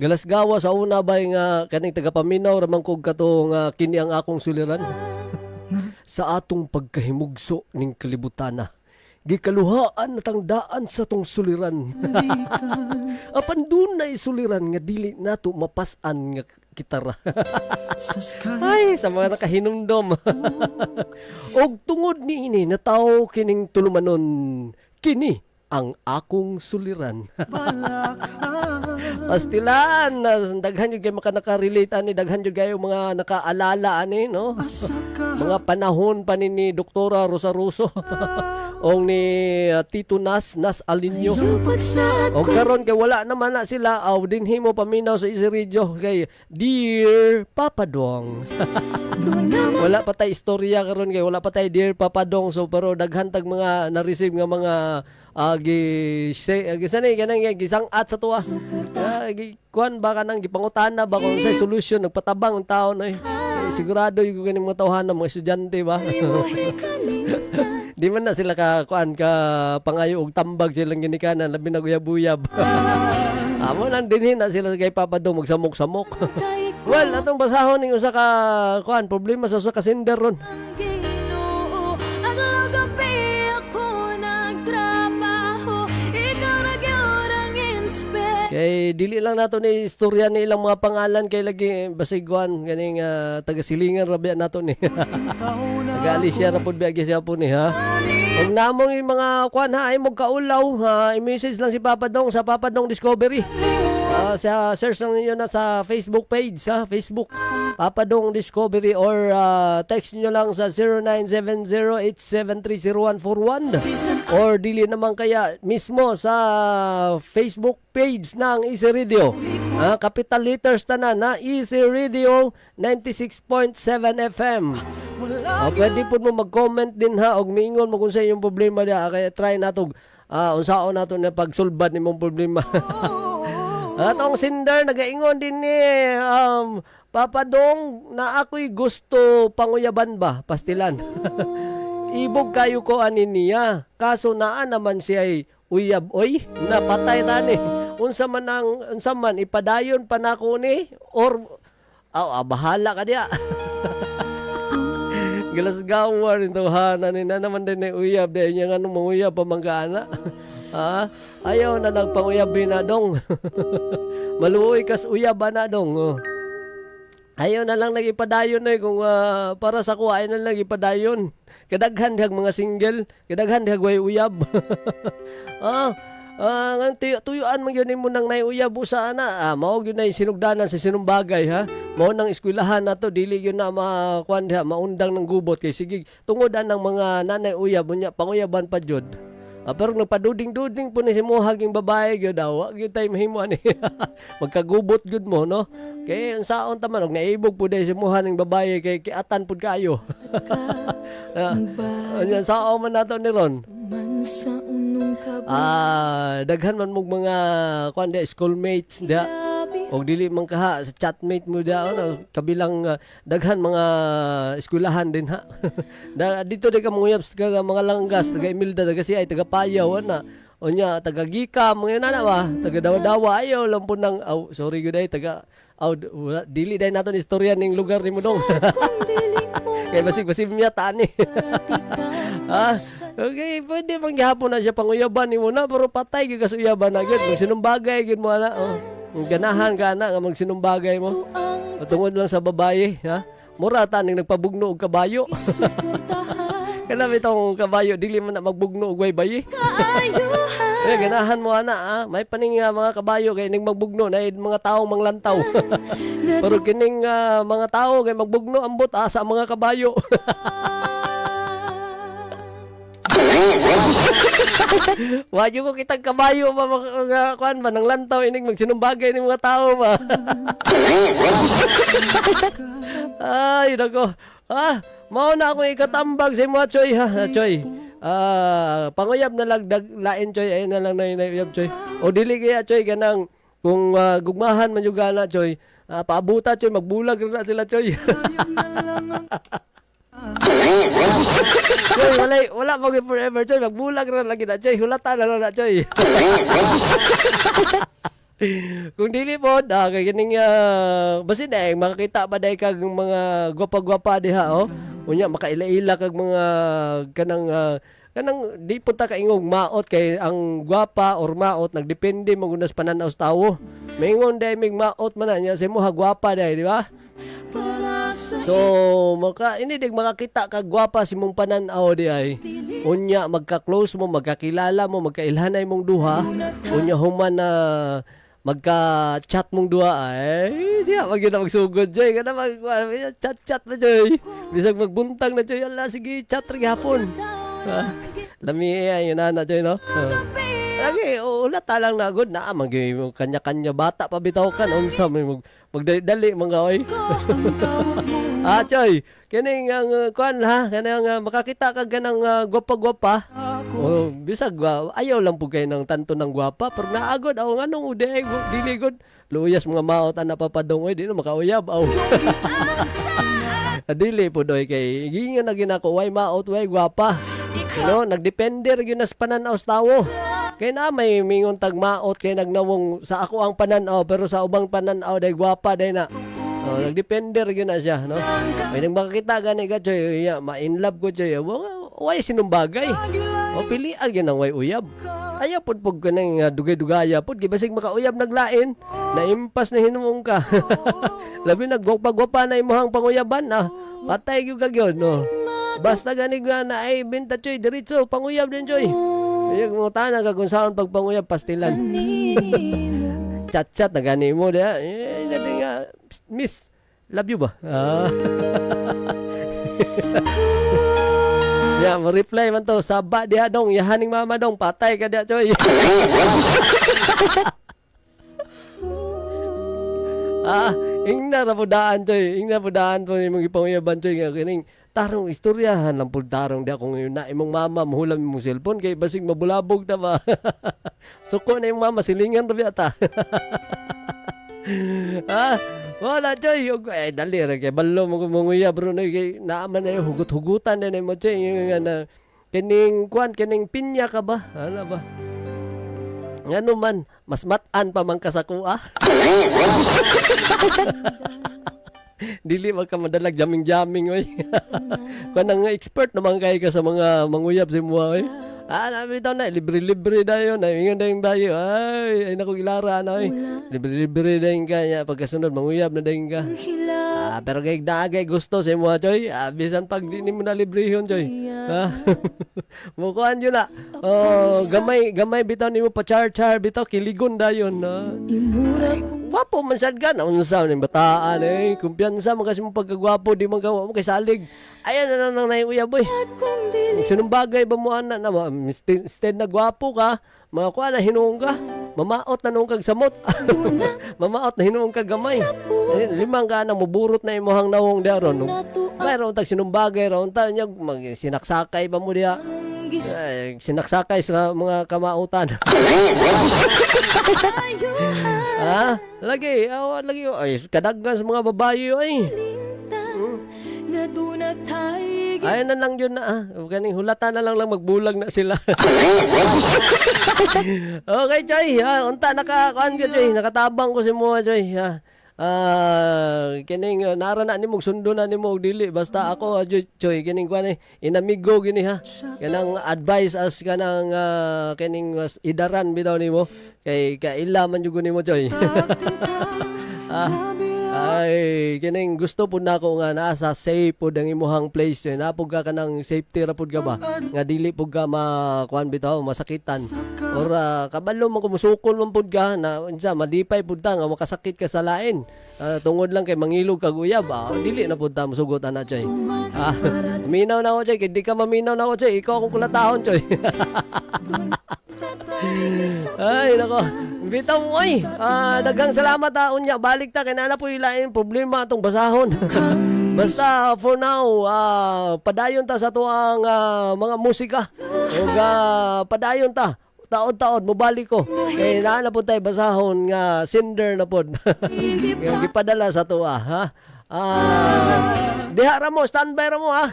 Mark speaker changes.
Speaker 1: Galasgawa sa una ba nga kaning tagapaminaw ramang kog kato nga kini ang akong suliran. Sa atong pagkahimugso ning kalibutana gikaluhaan natang daan sa tong suliran. Apan dunay suliran nga dili nato mapasan nga
Speaker 2: sky.
Speaker 1: Ay sa mga nakahinumdom. Og tungod ni ini nataw kining tulumanon. Kini ang akong suliran. Pastilan, daghan jud kay maka nakarelate ani daghan jud kayo mga nakaalala ani no. Mga panahon pa ni, ni Doktora Rosa Russo o ni uh, Tito Nas Nas Alinyo.
Speaker 3: Lupag sa
Speaker 1: O karon kay wala naman na sila aw dinhi mo paminaw sa Isiridyo kay Dear Papa Dong. wala pa tay istorya karon kay wala pa tay Dear Papa Dong so pero daghan tag mga na-receive nga mga uh, gi uh, gisanay kanang gisang at sa tuwa. Uh, gi kuan ba kanang gipangutana ba kung sa solution nagpatabang ang taon ay eh, sigurado yung kaning mga tawhan mga estudyante ba. Di man na sila ka kuan ka pangayo og tambag silang ginikanan labi na guyab-uyab. Amo nang dinhin na sila kay Papa Dong magsamok-samok. Well, atong basahon ning usa ka kuan problema sa usa ka sender ron. Kay dili lang nato ni istorya ni ilang mga pangalan kay lagi basiguan ganing uh, taga-silingan rabi nato ni. taga Alicia ra pud biya siya po ni ha. Kung namong yung mga kwan ha ay mo kaulaw ha, i-message lang si Papa Dong sa Papa Dong Discovery. Ah, sa search lang niyo na sa Facebook page sa Facebook Papa Dong Discovery or ah, text niyo lang sa 0970-8730141 or dili naman kaya mismo sa Facebook page ng Easy Radio. Ah, capital letters tanan na Easy Radio 96.7 FM. Ah, pwede po mo mag-comment din ha og miingon mo kung sa iyong problema dia kaya try nato ah unsaon nato na pagsulbad nimong problema. Atong sinder nagaingon din ni um Papa Dong na ako'y gusto panguyaban ba pastilan. Ibog kayo ko ani niya. Kaso naa naman siya ay uyab oy napatay tani. Unsa man ang unsa man ipadayon pa nako ni or aw ah, bahala ka diya. Gilasgawa rin tawhana ni na naman din ni uyab dahil niya nga nung manguyab pamanggaana. Ha? Ayaw na nagpanguyab na dong. Maluoy kas uyab na dong. Oh. Ayaw na lang nagipadayon eh kung ah, para sa kuha ay na lang ipadayon. Kadaghan dihag mga single, kadaghan dihag way uyab. ah, ah, ngang tuyo, tuyuan man yun mo nang naiuyab usa na. Ah, mao gyud na sinugdanan sa sinong bagay ha. Mao nang eskwelahan nato dili yun na makuan maundang ng gubot kay sige tungodan ng mga nanay uyab unya panguyaban pa jud. Ah, pero nagpaduding-duding po ni si Mohag yung babae gyud daw. Wa gyud tay mahimo ani. Magkagubot gyud mo no. Kay ang saon taman og naibog po dai si Mohag ng babae kay kiatan pud kayo. ah, Anya saon man nato ni Ron.
Speaker 3: Man
Speaker 1: Ah, daghan man mong mga kuan schoolmates dia. Og dili man kaha sa chatmate mo dia ano, kabilang ah, daghan mga eskwelahan din ha. da, dito di ka manguyab sa taga mga langgas, taga Imelda, taga si ay taga Payaw ana. Onya taga Gika mga yun na ba? Taga Dawa-Dawa ayaw lang po ng aw sorry gud ay taga aw wala- dili dai naton istorya ning lugar ni mo dong.
Speaker 3: Kung dili mo
Speaker 1: Kay basig-basig miya tani. Ah, okay, pwede pang gihapon na siya panguyaban ni mo na pero patay gyud ka sa uyaban na gyud. Magsinumbagay gyud mo ana. Oh. Ang Ganahan ka na nga magsinumbagay mo. Patungod lang sa babae, ha? Mura ta ning nagpabugno og kabayo. Kailan itong kabayo dili man na magbugno og way Eh ganahan mo ana ha. May paning nga mga kabayo kay ning magbugno na mga tawo manglantaw. pero kining ah, mga tawo kay magbugno ambot asa ang mga kabayo. Wadyo ko kitang kabayo ba mga kuan ba nang lantaw ining magsinumbagay ning mga tao ba. Ay nako. Ah, mao na ako ikatambag sa mga choy ha, choy. Ah, panguyab na lang dag lain choy ay na lang na inayab choy. O dili kaya choy kanang kung ah, gugmahan man yung gana choy. Ah, paabuta choy magbulag na sila choy. choy wala wala mo forever choy magbulag ra lagi na choy hulata na na choy. Kung dili po, ah, kay kining uh, basin eh, makakita ba dahil kag mga gwapa-gwapa diha, oh. Unya, makaila-ila kag mga kanang ah, kanang di po ta kaingog maot kay ang gwapa or maot nagdepende magunas pananaw sa tawo. Maingon dahil mig maot man na niya sa mo gwapa dahil, di ba? So, maka ini dig makakita kag gwapa si mong pananaw di ay. Unya magka-close mo, magkakilala mo, magkailhanay mong duha. Unya human na magka-chat mong duha ay di wag na magsugod joy kada mag chat-chat na joy. Bisag magbuntang na joy, ala sige chat ri hapon. Ah, Lami ay yun na joy no. Ah. Lagi, ulat talang na good na magi mo kanya-kanya bata pa bitaw kan unsa may mag magdali mga oy. ah, Choy, kining ang uh, kuan ha, kanang uh, makakita ka ganang uh, gwapa-gwapa. Oh, bisag uh, ayaw lang po kayo ng tanto ng gwapa, pero naagod aw nganong uday dili good. Luyas mga maot ana papadong oy, di na makauyab aw. Dili po doy kay gingan na ginako way maot way gwapa. No, nagdepende gyud nas pananaw sa tawo. Kay na may mingon tag maot kay nagnawong sa ako ang pananaw pero sa ubang pananaw day gwapa day na. Oh, nagdepende gyud na siya, no? May nang makakita gani ka choy, ya, ma-in love ko. Wa way sinumbagay. O pili gyud nang way uyab. Ayaw pud pug kanang uh, dugay-dugaya pud gibasig makauyab naglain. Naimpas na hinumong ka. Labi nagwapa-gwapa na imong panguyaban ah. Patay gyud kagyon, no? Basta gani nga na ay benta choy diretso panguyab din choy. Yung mga tanang ka kung saan pagpanguyab pastilan. Chat-chat na gani mo dia. Eh, nga, "Psst, miss, love you ba? Ah. Ya, mo-reply man to. Saba diha dong, yahaning mama dong, patay ka diha, choy. ah, ingna ra po daan, choy. Ingna po daan po imong ipanguyaban, choy. Nga kining, tarong istoryahan lang po tarong di akong na imong mama mahulam imong cellphone kay basig mabulabog ta ba. Suko na imong mama silingan ra ta. ah, wala choy. Ug- Eh, dali ra kay balo mo munguya bro na kay naaman na yung hugot-hugutan na mo choy. Yung na kining kwan kining pinya ka ba? Ano ba? Ngano man, mas matan pa man ka sa kuha. Dili man ka madalag jaming-jaming oy. Kanang expert naman kay ka sa mga manguyab sa mga oy. Ah, nabi daw na, libre-libre na yun. Ay, ingan na yung dayo. Ay, ay naku, ilara na, oy. Libre-libre yung kanya. Pagkasunod, manguyab na dayon ka. Ah, pero kay naagay gusto sa mga, Choy. Ah, bisan pag di ni mo na libre yun, Choy. Ha? Mukuhan yun na. Oh, gamay, gamay bitaw ni mo pa char-char, bitaw, kiligon da yun. Ah. Gwapo man sad ka na unsa ni bataan eh. Kumpiyansa man kasi mo pagkagwapo di man gawa mo kay salig. Ayan na nang nay uya boy. Sinong bagay ba mo ana na instead instead na gwapo ka, mga kuha na hinuong ka. Mamaot na nung kag samot. Mamaot na hinuong kag gamay. Eh, Limang ka na muburot na imuhang nawong diaron.
Speaker 3: nato
Speaker 1: Mayroon tag sinong bagay ron ta nya mag sinaksakay ba mo
Speaker 3: gis
Speaker 1: Eh, sinaksakay sa mga kamautan. ha? Lagi, awa lagi. Ay, kadaggan sa mga babae ay.
Speaker 3: nga tayo
Speaker 1: Ay na lang yun na ah. Kaning hulata na lang lang magbulag na sila. okay, Joy. Ah, unta naka kuan ka, Joy. Nakatabang ko si mo, Joy. Ah, ah kining uh, nara na nimo sundo na nimo og dili basta ako ah, Joy, Joy kining kuan eh inamigo gini ha kanang advice as kanang ah, kining mas idaran bitaw nimo kay kaila man jud nimo Joy ah, ay, kining gusto po na ako nga nasa safe po ang imuhang place eh. Napog ka ka ng safety ra pud ka ba? Nga dili pud ka makuan bitaw, masakitan. Or uh, kabalo mo kumusukol man pud ka na unsa madipay pud ta nga makasakit ka sa lain. Ah, tungod lang kay mangilog kag uyab, ah, dili na pud ta mosugot ana choy. Ah, minaw na ako choy, kay di ka maminaw na ako choy, ikaw akong kulatahon choy. Ay, nako. Bitaw mo. Ah, daghang salamat ha. Unya, balik ta. Kaya na po ilain problema atong basahon. Basta, for now, ah, padayon ta sa tuang ah, mga musika. Ug ah, padayon ta. Taod-taod, mobalik ko. Kaya na na po tayo basahon nga cinder na po.
Speaker 3: hindi
Speaker 1: Nga gipadala sa tuwa, ha? Ah, diha ra mo, standby ra mo, ha?